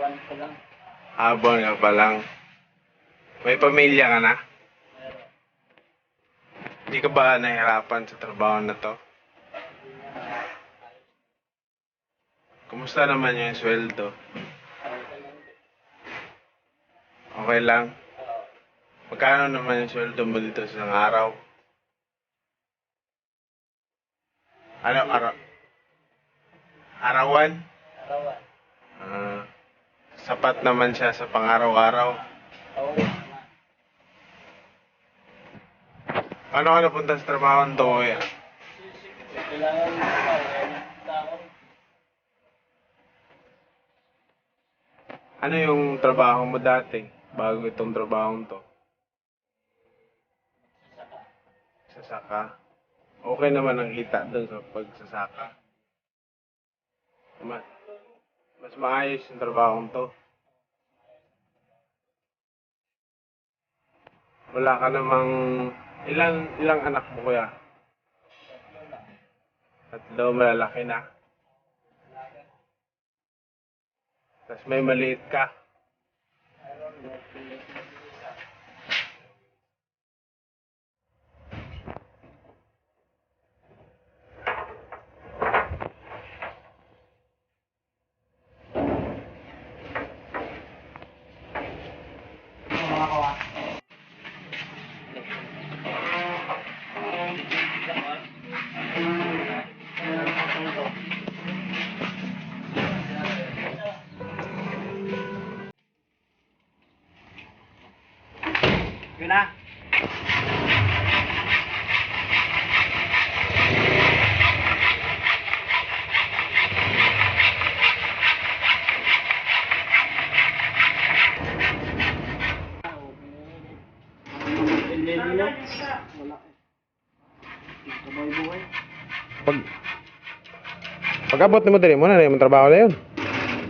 buwan pa lang. Habang ka pa lang. May pamilya ka na? Meron. Hindi ka ba nahihirapan sa trabaho na to? Kumusta naman yung sweldo? Okay lang? Magkano naman yung sweldo mo dito sa isang araw? Ano, araw? Arawan? Arawan. Ah, sapat naman siya sa pang-araw-araw. Naman. Paano ka napunta sa trabaho nagpunta ako. Ano yung trabaho mo dati? Bago itong trabaho to? Sasaka. Okay naman ang kita doon sa pagsasaka. Mas, mas maayos yung trabaho to. Wala ka namang... Ilang, ilang anak mo kuya? Tatlo, malalaki na. Tapos may maliit ka. Yun na. Kabay-buhay. Pag... Pag-abot mo diri mo na yung trabaho na yun.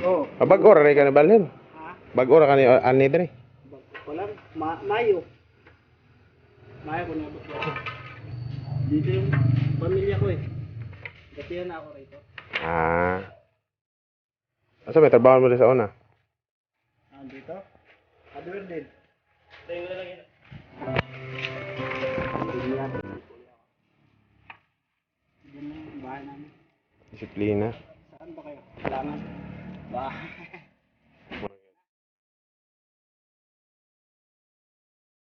Oo. Ah, Bag-ora rin ka na balhin. Ha? Bag-ora ka ni ani diri. Wala. Ma Mayo. Mayo ko nabot ko. Dito yung pamilya ko eh. Datihan na ako rito. Ah. Asa may trabaho mo din sa una? Ah, dito? Hardware din. Tayo na lang yun. Disiplina. Saan ba kayo? Kailangan. Bahay.